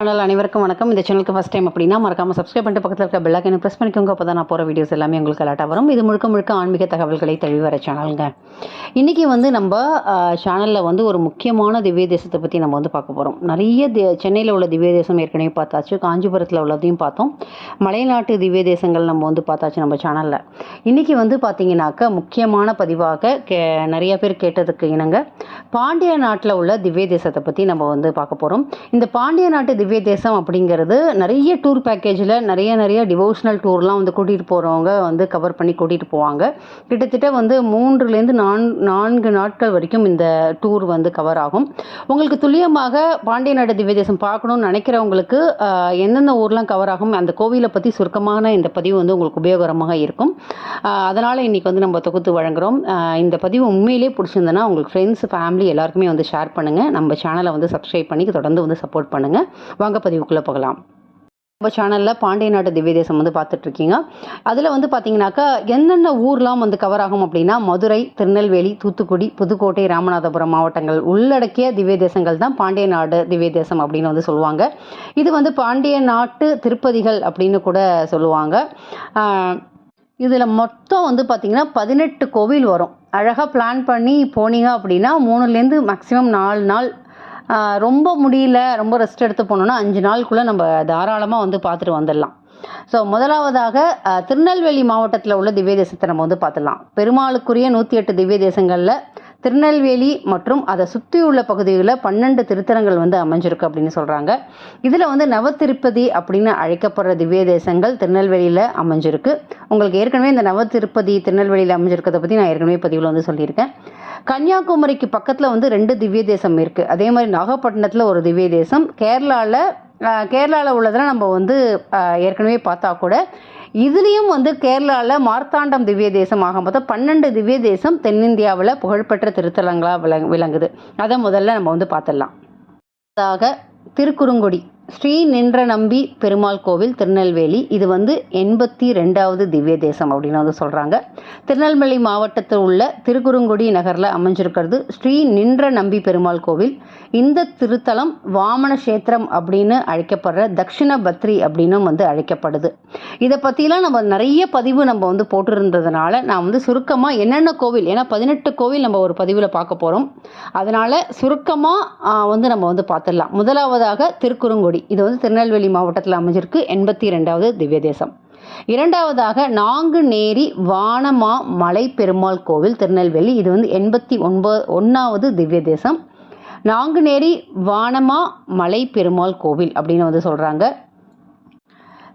Channel அனைவருக்கும் வணக்கம். இந்த சேனலுக்கு ஃபஸ்ட் டைம் அப்படின்னா மறக்காம சப்ஸ்கிரைப் பண்ணிட்டு பக்கத்தில் இருக்க பெல்லாக்கனை ப்ரெஸ் பண்ணிக்கோங்க. அப்போ தான் நான் போகிற வீடியோஸ் எல்லாமே உங்களுக்கு அலாட்டாக வரும். இது முழுக்க முழுக்க ஆன்மீக தகவல்களை தழுவி வர சேனலுங்க இன்றைக்கி வந்து நம்ம சேனலில் வந்து ஒரு முக்கியமான திவ்ய தேசத்தை பற்றி நம்ம வந்து பார்க்க போகிறோம் நிறைய சென்னையில் உள்ள திவ்ய தேசம் ஏற்கனவே பார்த்தாச்சு. காஞ்சிபுரத்தில் உள்ளதையும் பார்த்தோம். மலைநாட்டு திவ்ய தேசங்கள் நம்ம வந்து பார்த்தாச்சு நம்ம சேனலில் இன்றைக்கி வந்து பார்த்தீங்கன்னாக்க முக்கியமான பதிவாக கே நிறைய பேர் கேட்டதுக்கு இணங்க பாண்டிய நாட்டில் உள்ள திவ்ய தேசத்தை பற்றி நம்ம வந்து பார்க்க போகிறோம் இந்த பாண்டிய நாட்டு திவ்ய தேசம் அப்படிங்கிறது நிறைய டூர் பேக்கேஜில் நிறைய நிறைய டிவோஷனல் டூர்லாம் வந்து கூட்டிகிட்டு போகிறவங்க வந்து கவர் பண்ணி கூட்டிகிட்டு போவாங்க. கிட்டத்தட்ட வந்து மூன்றுலேருந்து நான் நான்கு நாட்கள் வரைக்கும் இந்த டூர் வந்து கவர் ஆகும். உங்களுக்கு துல்லியமாக பாண்டிய நாடு திவ்ய தேசம் பார்க்கணும்னு நினைக்கிறவங்களுக்கு எந்தெந்த ஊர்லாம் கவர் ஆகும் அந்த கோவிலை பற்றி சுருக்கமான இந்த பதிவு வந்து உங்களுக்கு உபயோகரமாக இருக்கும். அதனால் இன்றைக்கி வந்து நம்ம தொகுத்து வழங்குகிறோம் இந்த பதிவு உண்மையிலே பிடிச்சிருந்தனா உங்களுக்கு ஃப்ரெண்ட்ஸ் ஃபேமிலி எல்லாருக்குமே வந்து ஷேர் பண்ணுங்கள் நம்ம சேனலை வந்து சப்ஸ்கிரைப் பண்ணி தொடர்ந்து வந்து சப்போர்ட் பண்ணுங்கள் வாங்க பதிவுக்குள்ளே போகலாம். நம்ம சேனலில் பாண்டிய நாட்டு திவ்ய தேசம் வந்து பார்த்துட்ருக்கீங்க. அதில் வந்து பார்த்தீங்கன்னாக்கா என்னென்ன ஊர்லாம் வந்து கவர் ஆகும் அப்படின்னா மதுரை திருநெல்வேலி தூத்துக்குடி புதுக்கோட்டை ராமநாதபுரம் மாவட்டங்கள் உள்ளடக்கிய திவ்ய தேசங்கள் தான் பாண்டிய நாடு திவ்ய தேசம் அப்படின்னு வந்து சொல்லுவாங்க. இது வந்து பாண்டிய நாட்டு திருப்பதிகள் அப்படின்னு கூட சொல்லுவாங்க. இதில் மொத்தம் வந்து பார்த்திங்கன்னா பதினெட்டு கோவில் வரும். அழகாக பிளான் பண்ணி போனீங்க அப்படின்னா மூணுலேருந்து மேக்ஸிமம் நாலு நாள் ரொம்ப முடியல ரொம்ப ரெஸ்ட் எடுத்து போனோம்னா அஞ்சு நாளுக்குள்ளே நம்ம தாராளமாக வந்து பார்த்துட்டு வந்துடலாம். ஸோ முதலாவதாக திருநெல்வேலி மாவட்டத்தில் உள்ள திவ்ய தேசத்தை நம்ம வந்து பார்த்துடலாம். பெருமாளுக்குரிய நூற்றி எட்டு திவ்ய தேசங்களில் திருநெல்வேலி மற்றும் அதை சுற்றியுள்ள பகுதிகளில் பன்னெண்டு திருத்தலங்கள் வந்து அமைஞ்சிருக்கு அப்படின்னு சொல்கிறாங்க இதில் வந்து நவத்திருப்பதி அப்படின்னு அழைக்கப்படுற திவ்ய தேசங்கள் திருநெல்வேலியில் அமைஞ்சிருக்கு. உங்களுக்கு ஏற்கனவே இந்த நவத்திருப்பதி திருநெல்வேலியில் அமைஞ்சிருக்கிறத பற்றி நான் ஏற்கனவே பதிவில் வந்து சொல்லியிருக்கேன். கன்னியாகுமரிக்கு பக்கத்தில் வந்து ரெண்டு திவ்ய தேசம் இருக்குது அதே மாதிரி நாகப்பட்டினத்தில் ஒரு திவ்ய தேசம். கேரளாவில் கேரளாவில் உள்ளதெல்லாம் நம்ம வந்து ஏற்கனவே பார்த்தா கூட இதுலேயும் வந்து கேரளாவில் மார்த்தாண்டம் திவ்ய தேசம் மொத்தம் பன்னெண்டு திவ்ய தேசம் தென்னிந்தியாவில் புகழ்பெற்ற திருத்தலங்களாக விளங் விளங்குது. அதை முதல்ல நம்ம வந்து பார்த்துடலாம். அதாக திருக்குறுங்குடி. ஸ்ரீ நின்ற நம்பி பெருமாள் கோவில் திருநெல்வேலி. இது வந்து எண்பத்தி ரெண்டாவது திவ்ய தேசம் அப்படின்னு வந்து சொல்கிறாங்க திருநெல்வேலி மாவட்டத்தில் உள்ள திருக்குறுங்குடி நகரில் அமைஞ்சிருக்கிறது ஸ்ரீ நின்ற நம்பி பெருமாள் கோவில். இந்த திருத்தலம் வாமன கஷேத்திரம் அப்படின்னு அழைக்கப்படுற தக்ஷிண பத்ரி அப்படின்னும் வந்து அழைக்கப்படுது. இதை பற்றிலாம் நம்ம நிறைய பதிவு நம்ம வந்து போட்டிருந்ததுனால நான் வந்து சுருக்கமாக என்னென்ன கோவில் ஏன்னா பதினெட்டு கோவில் நம்ம ஒரு பதிவில் பார்க்க போகிறோம் அதனால் சுருக்கமாக வந்து நம்ம வந்து பார்த்துடலாம். முதலாவதாக திருக்குறுங்குடி. இது வந்து திருநெல்வேலி மாவட்டத்தில் அமைஞ்சிருக்கு. எண்பத்தி ரெண்டாவது திவ்ய தேசம் இரண்டாவதாக நாங்குநேரி வானமா மலை பெருமாள் கோவில் திருநெல்வேலி. இது வந்து எண்பத்தி ஒன்பது ஒன்றாவது திவ்ய தேசம் நாங்குநேரி வானமா மலை பெருமாள் கோவில் அப்படின்னு வந்து சொல்கிறாங்க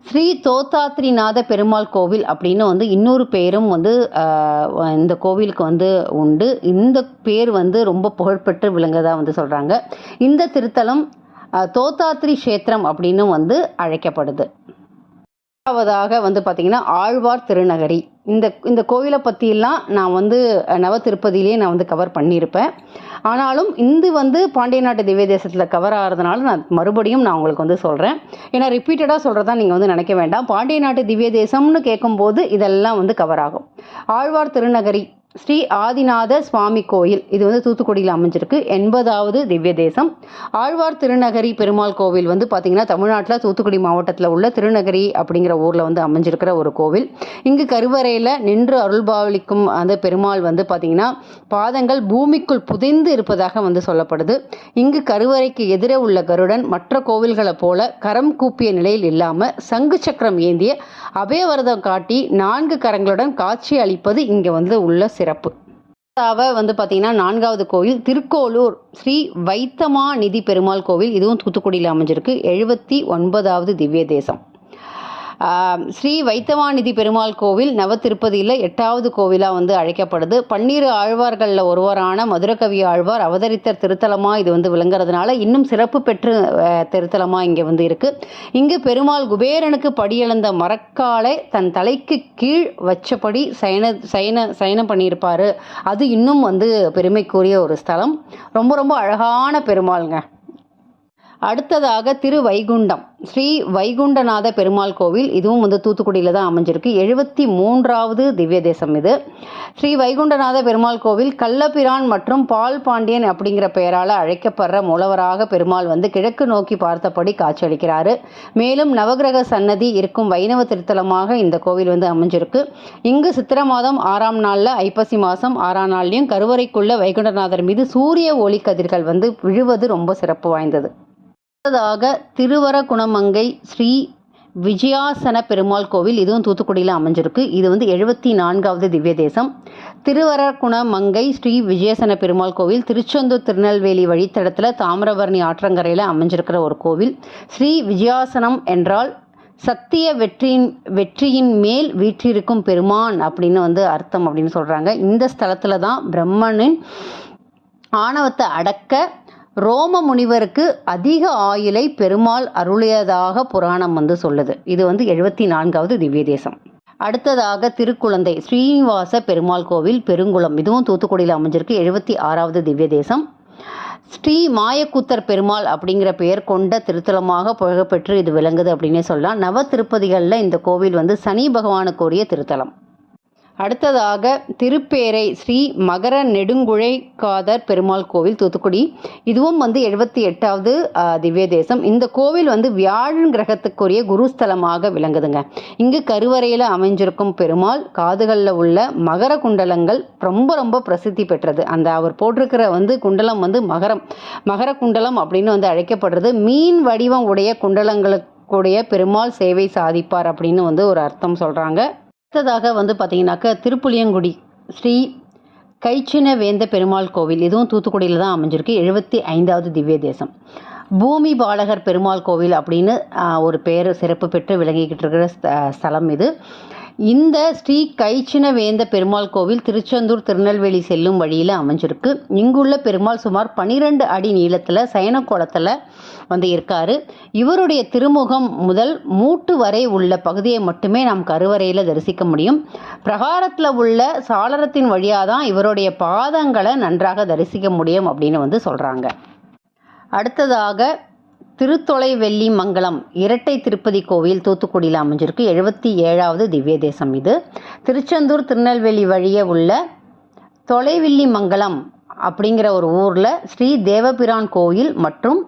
ஸ்ரீ தோத்தாத்ரிநாத பெருமாள் கோவில் அப்படின்னு வந்து இன்னொரு பேரும் வந்து இந்த கோவிலுக்கு வந்து உண்டு. இந்த பேர் வந்து ரொம்ப புகழ்பெற்று விளங்குதா வந்து சொல்கிறாங்க இந்த திருத்தலம் தோத்தாத்ரி கஷேத்திரம் அப்படின்னு வந்து அழைக்கப்படுது. இரண்டாவதாக வந்து பார்த்திங்கன்னா ஆழ்வார் திருநகரி. இந்த இந்த கோயிலை பற்றியெல்லாம் நான் வந்து நவ திருப்பதியிலேயே நான் வந்து கவர் பண்ணியிருப்பேன். ஆனாலும் இந்து வந்து பாண்டிய நாட்டு திவ்ய தேசத்தில் கவர் ஆகிறதுனால நான் மறுபடியும் நான் உங்களுக்கு வந்து சொல்கிறேன் ஏன்னா ரிப்பீட்டடாக சொல்கிறதா நீங்கள் வந்து நினைக்க வேண்டாம். பாண்டிய நாட்டு திவ்ய தேசம்னு கேட்கும்போது இதெல்லாம் வந்து கவர் ஆகும். ஆழ்வார் திருநகரி ஸ்ரீ ஆதிநாத சுவாமி கோயில். இது வந்து தூத்துக்குடியில் அமைஞ்சிருக்கு. எண்பதாவது திவ்ய தேசம். ஆழ்வார் திருநகரி பெருமாள் கோவில் வந்து பார்த்திங்கன்னா தமிழ்நாட்டில் தூத்துக்குடி மாவட்டத்தில் உள்ள திருநகரி அப்படிங்கிற ஊரில் வந்து அமைஞ்சிருக்கிற ஒரு கோவில். இங்கு கருவறையில் நின்று அருள்பாவளிக்கும் அந்த பெருமாள் வந்து பார்த்திங்கன்னா பாதங்கள் பூமிக்குள் புதைந்து இருப்பதாக வந்து சொல்லப்படுது. இங்கு கருவறைக்கு எதிரே உள்ள கருடன் மற்ற கோவில்களைப் போல கரம் கூப்பிய நிலையில் இல்லாமல் சங்கு சக்கரம் ஏந்திய அபயவரதம் காட்டி நான்கு கரங்களுடன் காட்சி அளிப்பது இங்கே வந்து உள்ள சிறப்பு. அடுத்ததாக வந்து பார்த்தீங்கன்னா நான்காவது கோவில் திருக்கோளூர் ஸ்ரீ வைத்தமா நிதி பெருமாள் கோவில். இதுவும் தூத்துக்குடியில் அமைஞ்சிருக்கு. எழுபத்தி ஒன்பதாவது திவ்ய தேசம். ஸ்ரீ வைத்தவாநிதி பெருமாள் கோவில் நவத்திருப்பதியில் எட்டாவது கோவிலாக வந்து அழைக்கப்படுது. பன்னீர் ஆழ்வார்களில் ஒருவரான மதுரகவி ஆழ்வார் அவதரித்த திருத்தலமாக இது வந்து விளங்குறதுனால இன்னும் சிறப்பு பெற்று திருத்தலமாக இங்கே வந்து இருக்குது இங்கு பெருமாள் குபேரனுக்கு படியளந்த மரக்காலை தன் தலைக்கு கீழ் வச்சபடி சயன சயன சயனம் பண்ணியிருப்பார். அது இன்னும் வந்து பெருமைக்குரிய ஒரு ஸ்தலம். ரொம்ப ரொம்ப அழகான பெருமாளுங்க. அடுத்ததாக திரு வைகுண்டம் ஸ்ரீ வைகுண்டநாத பெருமாள் கோவில் இதுவும் வந்து தூத்துக்குடியில் தான் அமைஞ்சிருக்கு. எழுபத்தி மூன்றாவது திவ்ய தேசம் இது. ஸ்ரீ வைகுண்டநாத பெருமாள் கோவில் கள்ளபிரான் மற்றும் பால் பாண்டியன் அப்படிங்கிற பெயரால் அழைக்கப்படுற மூலவராக பெருமாள் வந்து கிழக்கு நோக்கி பார்த்தபடி காட்சியளிக்கிறாரு. மேலும் நவகிரக சன்னதி இருக்கும் வைணவ திருத்தலமாக இந்த கோவில் வந்து அமைஞ்சிருக்கு. இங்கு சித்திர மாதம் ஆறாம் நாளில் ஐப்பசி மாதம் ஆறாம் நாள்லையும் கருவறைக்குள்ள வைகுண்டநாதர் மீது சூரிய ஒளி கதிர்கள் வந்து விழுவது ரொம்ப சிறப்பு வாய்ந்தது. அடுத்ததாக திருவரகுணமங்கை ஸ்ரீ விஜயாசன பெருமாள் கோவில். இதுவும் தூத்துக்குடியில் அமைஞ்சிருக்கு. இது வந்து எழுபத்தி நான்காவது திவ்ய தேசம் திருவரகுணமங்கை ஸ்ரீ விஜயசன பெருமாள் கோவில் திருச்செந்தூர் திருநெல்வேலி வழித்தடத்தில் தாமிரபரணி ஆற்றங்கரையில் அமைஞ்சிருக்கிற ஒரு கோவில். ஸ்ரீ விஜயாசனம் என்றால் சத்திய வெற்றியின் வெற்றியின் மேல் வீற்றிருக்கும் பெருமான் அப்படின்னு வந்து அர்த்தம் அப்படின்னு சொல்கிறாங்க இந்த ஸ்தலத்தில் தான் பிரம்மனின் ஆணவத்தை அடக்க ரோம முனிவருக்கு அதிக ஆயுளை பெருமாள் அருளியதாக புராணம் வந்து சொல்லுது. இது வந்து எழுபத்தி நான்காவது திவ்ய தேசம் அடுத்ததாக திருக்குழந்தை ஸ்ரீனிவாச பெருமாள் கோவில் பெருங்குளம். இதுவும் தூத்துக்குடியில் அமைஞ்சிருக்கு. எழுபத்தி ஆறாவது திவ்ய தேசம் ஸ்ரீ மாயக்கூத்தர் பெருமாள் அப்படிங்கிற பெயர் கொண்ட திருத்தலமாக புகழ்பெற்று இது விளங்குது அப்படின்னே சொல்லலாம். நவ திருப்பதிகளில் இந்த கோவில் வந்து சனி பகவானுக்குரிய திருத்தலம். அடுத்ததாக திருப்பேரை ஸ்ரீ மகர நெடுங்குழைக்காதர் பெருமாள் கோவில் தூத்துக்குடி. இதுவும் வந்து எழுபத்தி எட்டாவது திவ்ய தேசம் இந்த கோவில் வந்து வியாழன் கிரகத்துக்குரிய குருஸ்தலமாக விளங்குதுங்க. இங்கு கருவறையில் அமைஞ்சிருக்கும் பெருமாள் காதுகளில் உள்ள மகர குண்டலங்கள் ரொம்ப ரொம்ப பிரசித்தி பெற்றது. அந்த அவர் போட்டிருக்கிற வந்து குண்டலம் வந்து மகரம். மகர குண்டலம் அப்படின்னு வந்து அழைக்கப்படுறது. மீன் வடிவம் உடைய குண்டலங்களுக்குடைய பெருமாள் சேவை சாதிப்பார் அப்படின்னு வந்து ஒரு அர்த்தம் சொல்கிறாங்க அடுத்ததாக வந்து பார்த்தீங்கன்னாக்க திருப்புளியங்குடி ஸ்ரீ கைச்சின வேந்த பெருமாள் கோவில். இதுவும் தூத்துக்குடியில் தான் அமைஞ்சிருக்கு. எழுபத்தி ஐந்தாவது திவ்ய தேசம். பூமி பாலகர் பெருமாள் கோவில் அப்படின்னு ஒரு பேர் சிறப்பு பெற்று விளங்கிக்கிட்டு இருக்கிற ஸ்த- ஸ்தலம் இது. இந்த ஸ்ரீ கைச்சின வேந்த பெருமாள் கோவில் திருச்செந்தூர் திருநெல்வேலி செல்லும் வழியில் அமைஞ்சிருக்கு. இங்குள்ள பெருமாள் சுமார் பனிரெண்டு அடி நீளத்தில் சயனக்கோலத்தில் வந்து இருக்காரு. இவருடைய திருமுகம் முதல் மூட்டு வரை உள்ள பகுதியை மட்டுமே நாம் கருவறையில் தரிசிக்க முடியும். பிரகாரத்தில் உள்ள சாளரத்தின் வழியாக தான் இவருடைய பாதங்களை நன்றாக தரிசிக்க முடியும் அப்படின்னு வந்து சொல்கிறாங்க அடுத்ததாக திருத்தொலைவெள்ளி மங்கலம் இரட்டை திருப்பதி கோவில் தூத்துக்குடியில் அமைஞ்சிருக்கு. எழுபத்தி ஏழாவது திவ்ய தேசம் இது. திருச்செந்தூர் திருநெல்வேலி வழியே உள்ள தொலைவில்லி மங்கலம் அப்படிங்கிற ஒரு ஊரில் ஸ்ரீ தேவபிரான் கோயில் மற்றும்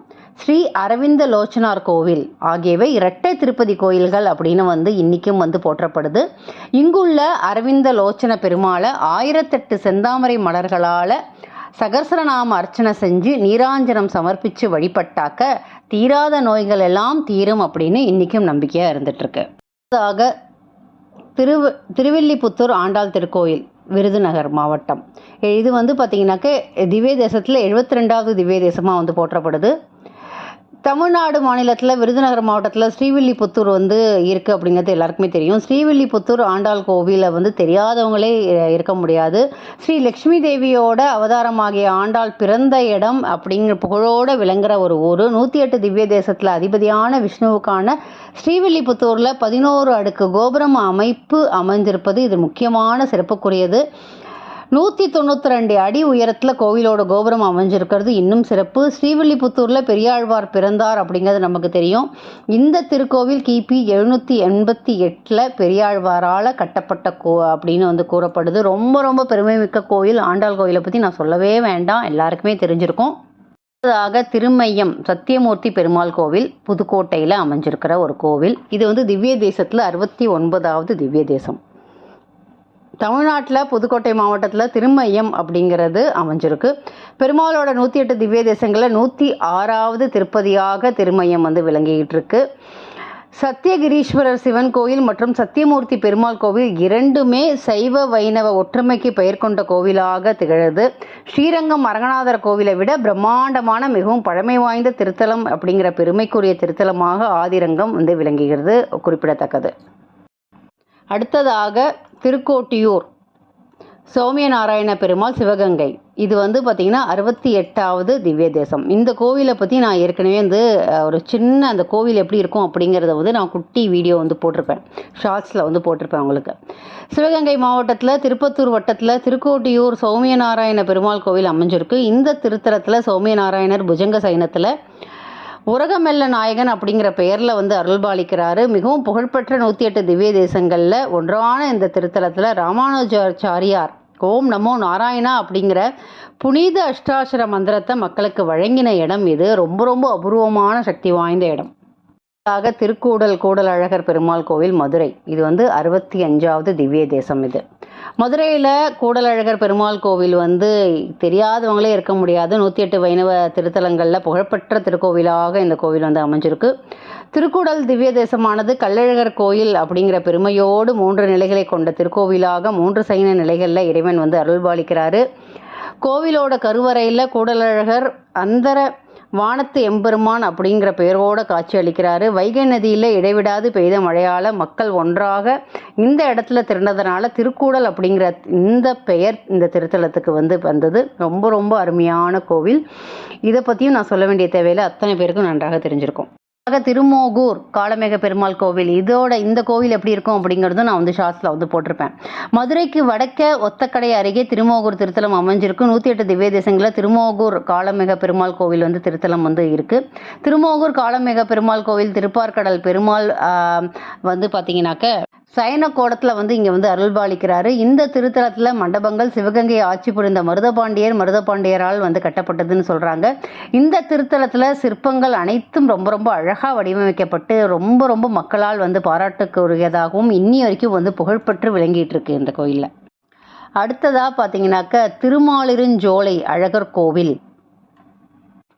ஸ்ரீ அரவிந்த லோச்சனார் கோவில் ஆகியவை இரட்டை திருப்பதி கோயில்கள் அப்படின்னு வந்து இன்றைக்கும் வந்து போற்றப்படுது. இங்குள்ள அரவிந்த லோச்சன பெருமாளை ஆயிரத்தெட்டு செந்தாமரை மலர்களால் சகசரநாம அர்ச்சனை செஞ்சு நீராஞ்சனம் சமர்ப்பித்து வழிபட்டாக்க தீராத நோய்கள் எல்லாம் தீரும் அப்படின்னு இன்றைக்கும் நம்பிக்கையாக இருந்துகிட்ருக்கு அடுத்ததாக திரு திருவில்லிபுத்தூர் ஆண்டாள் திருக்கோயில் விருதுநகர் மாவட்டம். இது வந்து பார்த்திங்கனாக்க திவ்ய தேசத்தில் எழுபத்தி ரெண்டாவது திவ்ய தேசமாக வந்து போற்றப்படுது. தமிழ்நாடு மாநிலத்தில் விருதுநகர் மாவட்டத்தில் ஸ்ரீவில்லிபுத்தூர் வந்து இருக்குது அப்படிங்கிறது எல்லாருக்குமே தெரியும். ஸ்ரீவில்லிபுத்தூர் ஆண்டாள் கோவிலில் வந்து தெரியாதவங்களே இருக்க முடியாது. ஸ்ரீ லக்ஷ்மி தேவியோட அவதாரமாகிய ஆண்டாள் பிறந்த இடம் அப்படிங்கிற புகழோடு விளங்குற ஒரு ஊர். நூற்றி எட்டு திவ்ய தேசத்தில் அதிபதியான விஷ்ணுவுக்கான ஸ்ரீவில்லிபுத்தூரில் பதினோரு அடுக்கு கோபுரம் அமைப்பு அமைந்திருப்பது இது முக்கியமான சிறப்புக்குரியது. நூற்றி தொண்ணூற்றி ரெண்டு அடி உயரத்தில் கோவிலோட கோபுரம் அமைஞ்சிருக்கிறது. இன்னும் சிறப்பு. ஸ்ரீவில்லிபுத்தூரில் பெரியாழ்வார் பிறந்தார் அப்படிங்கிறது நமக்கு தெரியும். இந்த திருக்கோவில் கிபி எழுநூற்றி எண்பத்தி எட்டில் பெரியாழ்வாரால் கட்டப்பட்ட கோ அப்படின்னு வந்து கூறப்படுது. ரொம்ப ரொம்ப பெருமைமிக்க கோவில். ஆண்டாள் கோயிலை பற்றி நான் சொல்லவே வேண்டாம். எல்லாருக்குமே தெரிஞ்சிருக்கும். அடுத்ததாக திருமையம் சத்தியமூர்த்தி பெருமாள் கோவில் புதுக்கோட்டையில் அமைஞ்சிருக்கிற ஒரு கோவில். இது வந்து திவ்ய தேசத்தில் அறுபத்தி ஒன்பதாவது திவ்ய தேசம். தமிழ்நாட்டில் புதுக்கோட்டை மாவட்டத்தில் திருமையம் அப்படிங்கிறது அமைஞ்சிருக்கு. பெருமாளோட நூற்றி எட்டு திவ்ய தேசங்களில் நூற்றி ஆறாவது திருப்பதியாக திருமையம் வந்து விளங்கிக்கிட்டு இருக்கு. சத்தியகிரீஸ்வரர் சிவன் கோயில் மற்றும் சத்தியமூர்த்தி பெருமாள் கோவில் இரண்டுமே சைவ வைணவ ஒற்றுமைக்கு பெயர் கொண்ட கோவிலாக திகழது. ஸ்ரீரங்கம் அரங்கநாதர் கோவிலை விட பிரம்மாண்டமான மிகவும் பழமை வாய்ந்த திருத்தலம் அப்படிங்கிற பெருமைக்குரிய திருத்தலமாக ஆதிரங்கம் வந்து விளங்குகிறது. குறிப்பிடத்தக்கது. அடுத்ததாக திருக்கோட்டியூர். சௌமியநாராயண பெருமாள் சிவகங்கை. இது வந்து பார்த்திங்கன்னா அறுபத்தி எட்டாவது திவ்ய தேசம். இந்த கோவிலை பற்றி நான் ஏற்கனவே வந்து ஒரு சின்ன அந்த கோவில் எப்படி இருக்கும் அப்படிங்கிறத வந்து நான் குட்டி வீடியோ வந்து போட்டிருப்பேன். ஷார்ட்ஸில் வந்து போட்டிருப்பேன் உங்களுக்கு. சிவகங்கை மாவட்டத்தில் திருப்பத்தூர் வட்டத்தில் திருக்கோட்டியூர் சௌமியநாராயண பெருமாள் கோவில் அமைஞ்சிருக்கு. இந்த திருத்தலத்தில் சௌமியநாராயணர் புஜங்க சைனத்தில் உரகமெல்ல நாயகன் அப்படிங்கிற பெயரில் வந்து அருள்பாலிக்கிறாரு. மிகவும் புகழ்பெற்ற நூற்றி எட்டு திவ்ய தேசங்களில் ஒன்றான இந்த திருத்தலத்தில் ராமானுஜாச்சாரியார் ஓம் நமோ நாராயணா அப்படிங்கிற புனித அஷ்டாட்சர மந்திரத்தை மக்களுக்கு வழங்கின இடம் இது. ரொம்ப ரொம்ப அபூர்வமான சக்தி வாய்ந்த இடம். திருக்கூடல் கூடல் அழகர் பெருமாள் கோவில் மதுரை. இது வந்து அறுபத்தி அஞ்சாவது திவ்ய தேசம் இது. மதுரையில் கூடலழகர் பெருமாள் கோவில் வந்து தெரியாதவங்களே இருக்க முடியாது. நூற்றி எட்டு வைணவ திருத்தலங்களில் புகழ்பெற்ற திருக்கோவிலாக இந்த கோவில் வந்து அமைஞ்சிருக்கு. திருக்கூடல் திவ்ய தேசமானது கள்ளழகர் கோயில் அப்படிங்கிற பெருமையோடு மூன்று நிலைகளை கொண்ட திருக்கோவிலாக மூன்று சைன நிலைகளில் இறைவன் வந்து அருள்பாலிக்கிறாரு. கோவிலோட கருவறையில் கூடலழகர் அந்தர வானத்து எம்பெருமான் அப்படிங்கிற பெயரோட காட்சி அளிக்கிறாரு. வைகை நதியில் இடைவிடாது பெய்த மழையால் மக்கள் ஒன்றாக இந்த இடத்துல திரண்டதுனால திருக்கூடல் அப்படிங்கிற இந்த பெயர் இந்த திருத்தலத்துக்கு வந்து வந்தது. ரொம்ப ரொம்ப அருமையான கோவில். இதை பற்றியும் நான் சொல்ல வேண்டிய தேவையில்லை. அத்தனை பேருக்கும் நன்றாக தெரிஞ்சிருக்கும். ஆக திருமோகூர் காளமேக பெருமாள் கோவில். இதோட இந்த கோவில் எப்படி இருக்கும் அப்படிங்கிறதும் நான் வந்து ஷார்ட்ஸில் வந்து போட்டிருப்பேன். மதுரைக்கு வடக்க ஒத்தக்கடை அருகே திருமோகூர் திருத்தலம் அமைஞ்சிருக்கு நூற்றி எட்டு திவ்ய தேசங்களில் திருமோகூர் காளமேக பெருமாள் கோவில் வந்து திருத்தலம் வந்து இருக்குது திருமோகூர் காளமேக பெருமாள் கோவில் திருப்பார்கடல் பெருமாள் வந்து பார்த்தீங்கன்னாக்க சயன கோடத்தில் வந்து இங்கே வந்து அருள்பாலிக்கிறாரு. இந்த திருத்தலத்தில் மண்டபங்கள் சிவகங்கை ஆட்சி புரிந்த மருதபாண்டியர் மருதபாண்டியரால் வந்து கட்டப்பட்டதுன்னு சொல்கிறாங்க இந்த திருத்தலத்தில் சிற்பங்கள் அனைத்தும் ரொம்ப ரொம்ப அழகாக வடிவமைக்கப்பட்டு ரொம்ப ரொம்ப மக்களால் வந்து பாராட்டுக்குரியதாகவும் இன்னி வரைக்கும் வந்து புகழ்பெற்று விளங்கிட்டு இருக்கு இந்த கோயிலில். அடுத்ததாக பார்த்தீங்கன்னாக்க திருமாலிருஞ்சோலை அழகர் கோவில்.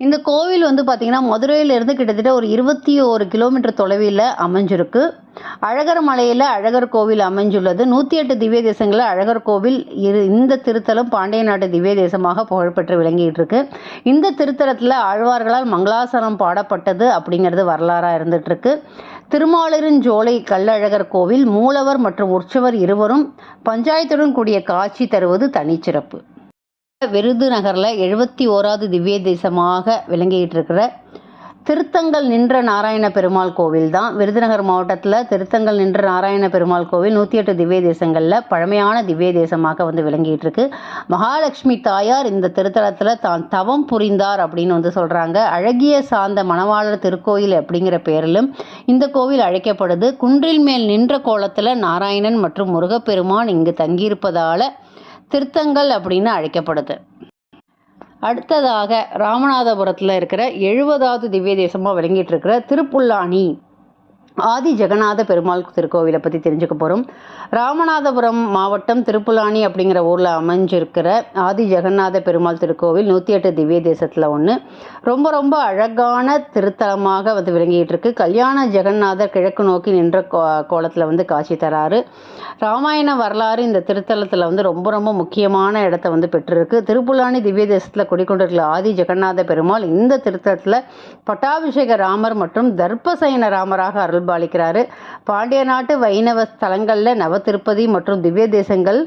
இந்த கோவில் வந்து பார்த்திங்கன்னா மதுரையிலேருந்து கிட்டத்தட்ட ஒரு இருபத்தி ஒரு கிலோமீட்டர் தொலைவில் அமைஞ்சிருக்கு. அழகர் மலையில் அழகர் கோவில் அமைஞ்சுள்ளது. நூற்றி எட்டு திவ்ய தேசங்களில் அழகர் கோவில் இரு இந்த திருத்தலம் பாண்டிய நாட்டு திவ்ய தேசமாக புகழ்பெற்று விளங்கிட்டு இருக்கு இந்த திருத்தலத்தில் ஆழ்வார்களால் மங்களாசனம் பாடப்பட்டது அப்படிங்கிறது வரலாறாக இருந்துகிட்ருக்கு திருமாலிருஞ்சோலை கள்ளழகர் கோவில் மூலவர் மற்றும் உற்சவர் இருவரும் பஞ்சாயத்துடன் கூடிய காட்சி தருவது தனிச்சிறப்பு. விருதுநகரில் எழுபத்தி ஓராவது திவ்ய தேசமாக விளங்கிட்டு இருக்கிற திருத்தங்கள் நின்ற நாராயண பெருமாள் கோவில் தான். விருதுநகர் மாவட்டத்தில் திருத்தங்கள் நின்ற நாராயண பெருமாள் கோவில் நூற்றி எட்டு திவ்ய தேசங்களில் பழமையான திவ்ய தேசமாக வந்து விளங்கிட்டு இருக்கு மகாலட்சுமி தாயார் இந்த திருத்தலத்தில் தான் தவம் புரிந்தார் அப்படின்னு வந்து சொல்கிறாங்க அழகிய சார்ந்த மணவாளர் திருக்கோயில் அப்படிங்கிற பெயரிலும் இந்த கோவில் அழைக்கப்படுது. குன்றில் மேல் நின்ற கோலத்தில் நாராயணன் மற்றும் முருகப்பெருமான் இங்கு தங்கியிருப்பதால் திருத்தங்கள் அப்படின்னு அழைக்கப்படுது. அடுத்ததாக ராமநாதபுரத்தில் இருக்கிற எழுபதாவது திவ்ய தேசமாக விளங்கிட்டு இருக்கிற திருப்புல்லானி ஆதி ஜெகநாத பெருமாள் திருக்கோவிலை பற்றி தெரிஞ்சுக்க போகிறோம் ராமநாதபுரம் மாவட்டம் திருப்புலானி அப்படிங்கிற ஊரில் அமைஞ்சிருக்கிற ஆதி ஜெகநாத பெருமாள் திருக்கோவில் நூற்றி எட்டு திவ்ய தேசத்தில் ஒன்று ரொம்ப ரொம்ப அழகான திருத்தலமாக வந்து விளங்கிட்டு இருக்கு கல்யாண ஜெகநாதர் கிழக்கு நோக்கி நின்ற கோ கோலத்தில் வந்து காட்சி தராரு. ராமாயண வரலாறு இந்த திருத்தலத்தில் வந்து ரொம்ப ரொம்ப முக்கியமான இடத்த வந்து பெற்றிருக்கு. திருப்புலானி திவ்ய தேசத்தில் குடிக்கொண்டிருக்கிற ஆதி ஜெகநாத பெருமாள் இந்த திருத்தலத்தில் பட்டாபிஷேக ராமர் மற்றும் தர்ப்பசயன ராமராக அருள் அருள்பாலிக்கிறாரு பாண்டிய நாட்டு வைணவ ஸ்தலங்களில் நவ திருப்பதி மற்றும் திவ்ய தேசங்கள்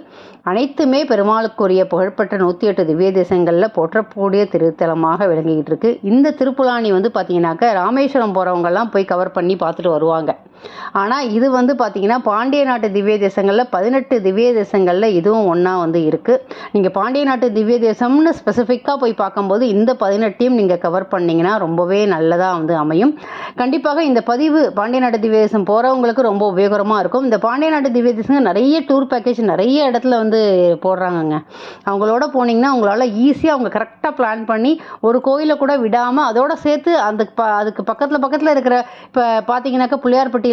அனைத்துமே பெருமாளுக்குரிய புகழ்பெற்ற நூற்றி எட்டு திவ்ய தேசங்களில் போற்றக்கூடிய திருத்தலமாக விளங்கிக்கிட்டு இருக்கு. இந்த திருப்புலானி வந்து பார்த்தீங்கன்னாக்க ராமேஸ்வரம் போகிறவங்கெல்லாம் போய் கவர் பண்ணி பார்த்துட்டு வருவாங்க. ஆனால் இது வந்து பார்த்தீங்கன்னா பாண்டிய நாட்டு திவ்ய தேசங்களில் பதினெட்டு திவ்ய தேசங்களில் இதுவும் ஒன்றா வந்து இருக்குது நீங்கள் பாண்டிய நாட்டு திவ்ய தேசம்னு ஸ்பெசிஃபிக்காக போய் பார்க்கும்போது இந்த பதினெட்டையும் நீங்கள் கவர் பண்ணிங்கன்னா ரொம்பவே நல்லதாக வந்து அமையும். கண்டிப்பாக இந்த பதிவு பாண்டிய நாட்டு திவ்ய தேசம் போகிறவங்களுக்கு ரொம்ப உபயோகரமாக இருக்கும். இந்த பாண்டிய நாட்டு திவ்ய தேசம் நிறைய டூர் பேக்கேஜ் நிறைய இடத்துல வந்து போடுறாங்கங்க. அவங்களோட போனீங்கன்னா உங்களால் ஈஸியாக அவங்க கரெக்டாக பிளான் பண்ணி ஒரு கோயிலை கூட விடாமல் அதோட சேர்த்து அந்த ப அதுக்கு பக்கத்தில் பக்கத்தில் இருக்கிற இப்போ பார்த்தீங்கன்னாக்கா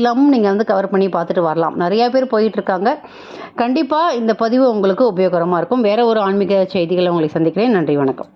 இல்லாமல் நீங்கள் வந்து கவர் பண்ணி பார்த்துட்டு வரலாம். நிறையா பேர் போயிட்டுருக்காங்க. கண்டிப்பாக இந்த பதிவு உங்களுக்கு உபயோகரமாக இருக்கும். வேறு ஒரு ஆன்மீக செய்திகளை உங்களை சந்திக்கிறேன். நன்றி வணக்கம்.